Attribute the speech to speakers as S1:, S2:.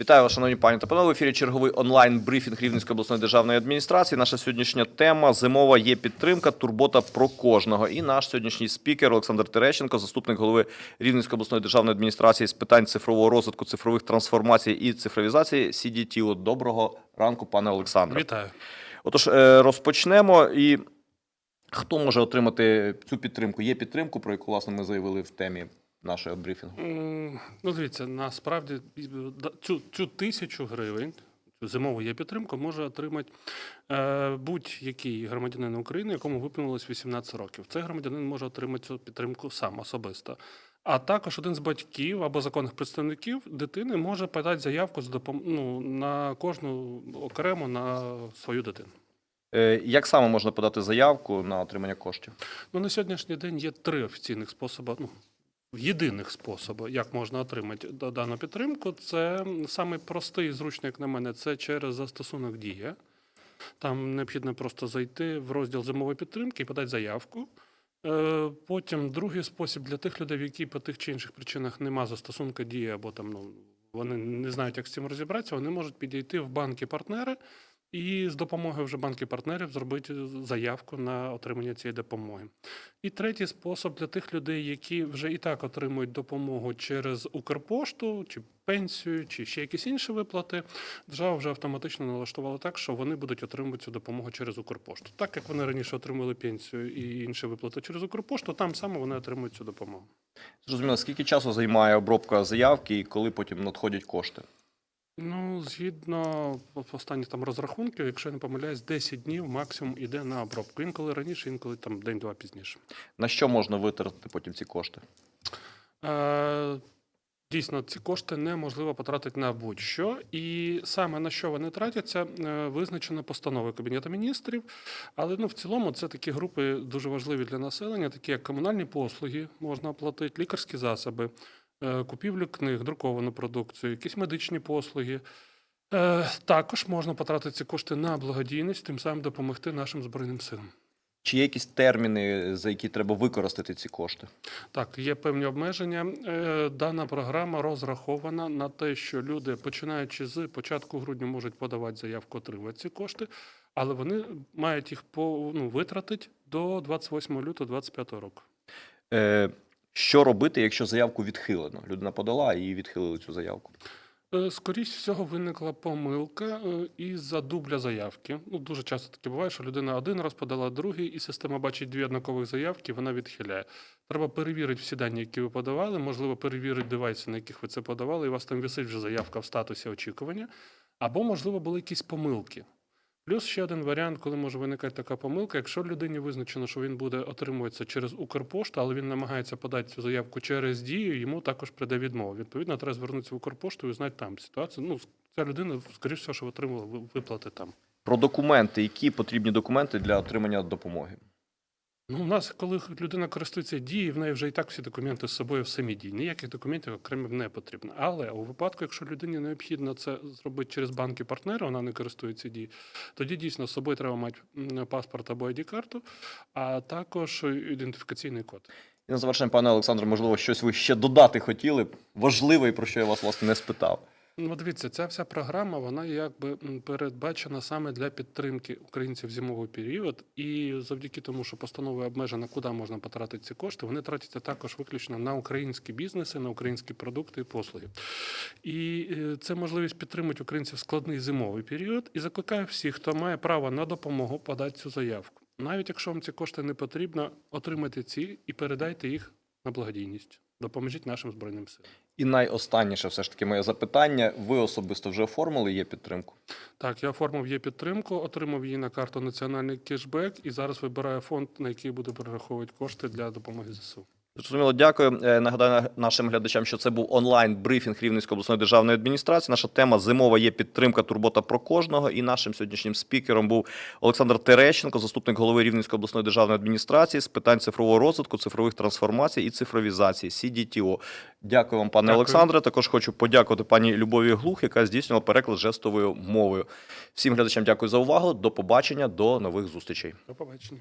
S1: Вітаю вас, шановні пані та панове. В ефірі черговий онлайн брифінг Рівненської обласної державної адміністрації. Наша сьогоднішня тема зимова є підтримка, турбота про кожного. І наш сьогоднішній спікер Олександр Терещенко, заступник голови Рівненської обласної державної адміністрації з питань цифрового розвитку, цифрових трансформацій і цифровізації CDTO. Доброго ранку, пане Олександре.
S2: Вітаю.
S1: Отож, е, розпочнемо. І хто може отримати цю підтримку? Є підтримку, про яку власне ми заявили в темі нашого брифінгу.
S2: Ну, дивіться, насправді цю, цю тисячу гривень, цю зимову є підтримку, може отримати е, будь-який громадянин України, якому виповнилось 18 років. Цей громадянин може отримати цю підтримку сам особисто. А також один з батьків або законних представників дитини може подати заявку з допом... ну, на кожну окремо на свою дитину.
S1: Е, Як саме можна подати заявку на отримання коштів?
S2: Ну, на сьогоднішній день є три офіційних способи, ну, єдиних способи, як можна отримати дану підтримку. Це самий простий і зручний, як на мене, це через застосунок Дія. Там необхідно просто зайти в розділ зимової підтримки і подати заявку. Е, Потім другий спосіб для тих людей, які по тих чи інших причинах нема застосунка Дія, або там ну, вони не знають, як з цим розібратися, вони можуть підійти в банки-партнери і з допомогою вже банків-партнерів зробити заявку на отримання цієї допомоги. І третій спосіб для тих людей, які вже і так отримують допомогу через Укрпошту, чи пенсію, чи ще якісь інші виплати. Держава вже автоматично налаштувала так, що вони будуть отримувати цю допомогу через Укрпошту. Так як вони раніше отримували пенсію і інші виплати через Укрпошту, там саме вони отримують цю допомогу.
S1: Зрозуміло, скільки часу займає обробка заявки і коли потім надходять кошти?
S2: Ну, згідно останніх там розрахунків, якщо я не помиляюсь, 10 днів максимум іде на обробку. Інколи раніше, інколи там день-два пізніше.
S1: На що можна витратити потім ці кошти?
S2: Е, Дійсно, ці кошти неможливо потратити на будь-що, і саме на що вони тратяться, е, визначено постановою Кабінету міністрів. Але ну, в цілому це такі групи дуже важливі для населення, такі як комунальні послуги можна оплатити, лікарські засоби, купівлю книг, друковану продукцію, якісь медичні послуги. Е, Також можна потратити ці кошти на благодійність, тим самим допомогти нашим збройним силам.
S1: Чи є якісь терміни, за які треба використати ці кошти?
S2: Так, є певні обмеження. Е, Дана програма розрахована на те, що люди, починаючи з початку грудня, можуть подавати заявку, отримати ці кошти, але вони мають їх по ну, витратити до 28 лютого 2025 року.
S1: Е, що робити, якщо заявку відхилено? Людина подала і відхилили цю заявку.
S2: Е, Скоріше всього, виникла помилка е, із-за дубля заявки. Ну, дуже часто таке буває, що людина один раз подала другий, і система бачить дві однакових заявки, вона відхиляє. Треба перевірити всі дані, які ви подавали, можливо, перевірити девайси, на яких ви це подавали, і у вас там висить вже заявка в статусі очікування. Або, можливо, були якісь помилки. Плюс ще один варіант, коли може виникати така помилка, якщо людині визначено, що він буде отримуватися через Укрпошту, але він намагається подати цю заявку через дію, йому також прийде відмова. Відповідно, треба звернутися в Укрпошту і знати там ситуацію. Ну, ця людина, скоріш всього, що отримала виплати там.
S1: Про документи, які потрібні документи для отримання допомоги?
S2: Ну, у нас, коли людина користується дією, в неї вже і так всі документи з собою в самій дії. Ніяких документів окремих не потрібно. Але у випадку, якщо людині необхідно це зробити через банки партнери, вона не користується дією, тоді дійсно з собою треба мати паспорт або ID-карту, а також ідентифікаційний код.
S1: І на завершення, пане Олександре, можливо, щось ви ще додати хотіли важливе, про що я вас власне не спитав.
S2: Ну, дивіться, ця вся програма, вона якби передбачена саме для підтримки українців зимовий період. І завдяки тому, що постановою обмежена, куди можна потратити ці кошти, вони тратяться також виключно на українські бізнеси, на українські продукти і послуги. І е, це можливість підтримати українців в складний зимовий період. І закликаю всіх, хто має право на допомогу, подати цю заявку. Навіть якщо вам ці кошти не потрібно, отримайте ці і передайте їх на благодійність. Допоможіть нашим збройним силам.
S1: І найостанніше, все ж таки, моє запитання. Ви особисто вже оформили є підтримку?
S2: Так, я оформив є підтримку, отримав її на карту Національний кешбек і зараз вибираю фонд, на який буду перераховувати кошти для допомоги ЗСУ.
S1: Зрозуміло, дякую. Е, Нагадаю нашим глядачам, що це був онлайн брифінг Рівненської обласної державної адміністрації. Наша тема зимова є підтримка, турбота про кожного. І нашим сьогоднішнім спікером був Олександр Терещенко, заступник голови Рівненської обласної державної адміністрації з питань цифрового розвитку, цифрових трансформацій і цифровізації CDTO. Дякую вам, пане
S2: Дякую.
S1: Олександре. Також хочу подякувати пані Любові Глух, яка здійснювала переклад жестовою мовою. Всім глядачам дякую за увагу. До побачення, до нових зустрічей.
S2: До побачення.